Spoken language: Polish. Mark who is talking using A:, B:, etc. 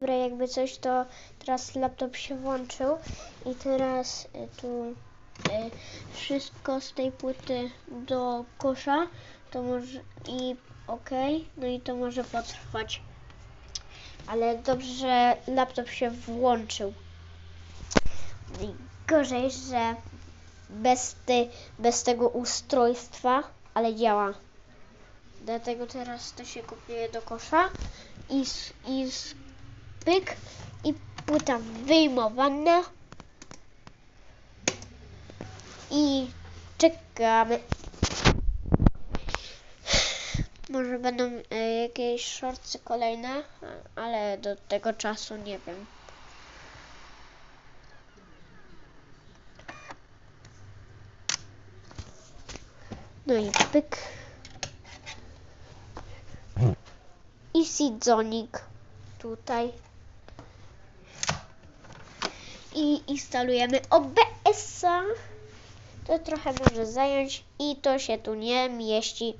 A: Dobra, jakby coś, to teraz laptop się włączył i teraz y, tu y, wszystko z tej płyty do kosza, to może i okej, no i to może potrwać. Ale dobrze, że laptop się włączył. I gorzej, że bez, ty, bez tego ustrojstwa, ale działa. Dlatego teraz to się kupuje do kosza i, i pyk i płyta wyjmowana i czekamy. Może będą e, jakieś shortsy kolejne, ale do tego czasu nie wiem. No i pyk. I Sidzonik tutaj. I instalujemy OBS-a. To trochę może zająć i to się tu nie mieści.